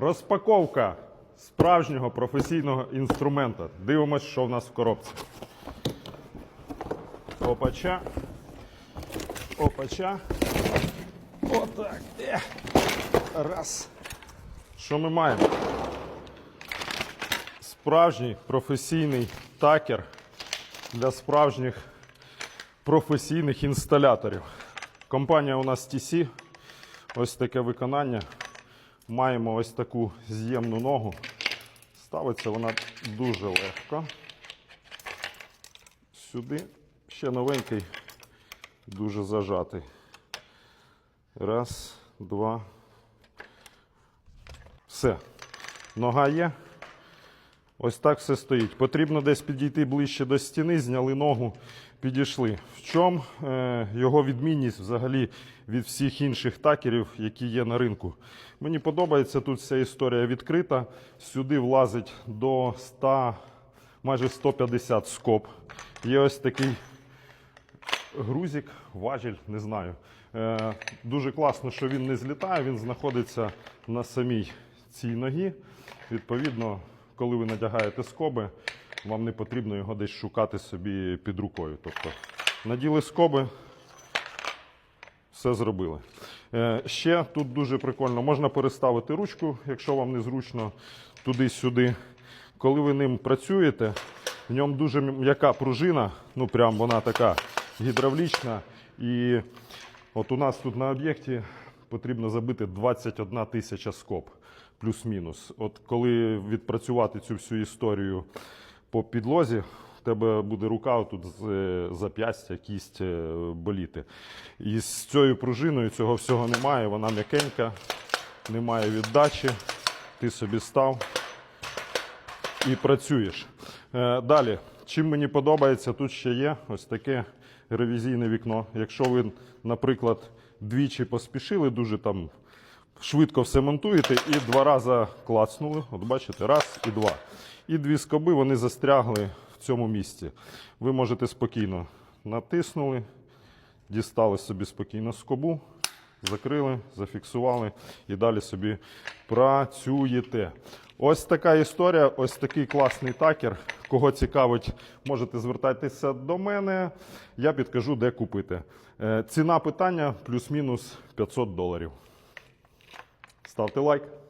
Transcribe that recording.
Розпаковка справжнього професійного інструмента. Дивимось, що в нас в коробці. Опача. Опача. Отак. Е. Раз. Що ми маємо? Справжній професійний такер для справжніх професійних інсталяторів. Компанія у нас TC. Ось таке виконання. Маємо ось таку з'ємну ногу. Ставиться вона дуже легко. Сюди ще новенький, дуже зажатий. Раз, два. Все. Нога є. Ось так все стоїть. Потрібно десь підійти ближче до стіни, зняли ногу, підійшли. В чому е, його відмінність взагалі від всіх інших такерів, які є на ринку? Мені подобається тут вся історія відкрита. Сюди влазить до 100, майже 150 скоб. Є ось такий грузик, важіль, не знаю. Е, дуже класно, що він не злітає, він знаходиться на самій цій ногі. Відповідно, коли ви надягаєте скоби, вам не потрібно його десь шукати собі під рукою. Тобто наділи скоби, все зробили. Е, ще тут дуже прикольно, можна переставити ручку, якщо вам незручно туди-сюди. Коли ви ним працюєте, в ньому дуже м'яка пружина, ну прям вона така гідравлічна. І от у нас тут на об'єкті потрібно забити 21 тисяча скоб, плюс-мінус. От коли відпрацювати цю всю історію по підлозі, в тебе буде рука тут з е, зап'ястя, кість е, боліти. І з цією пружиною цього всього немає, вона м'якенька, немає віддачі. Ти собі став і працюєш. Е, Далі, чим мені подобається, тут ще є ось таке ревізійне вікно. Якщо ви, наприклад, двічі поспішили, дуже там швидко все монтуєте і два рази клацнули. От бачите, раз і два. І дві скоби вони застрягли в цьому місці. Ви можете спокійно натиснули, дістали собі спокійно скобу, закрили, зафіксували і далі собі працюєте. Ось така історія, ось такий класний такер. Кого цікавить, можете звертатися до мене. Я підкажу, де купити. Е, Ціна питання плюс-мінус 500 доларів. Stop the like.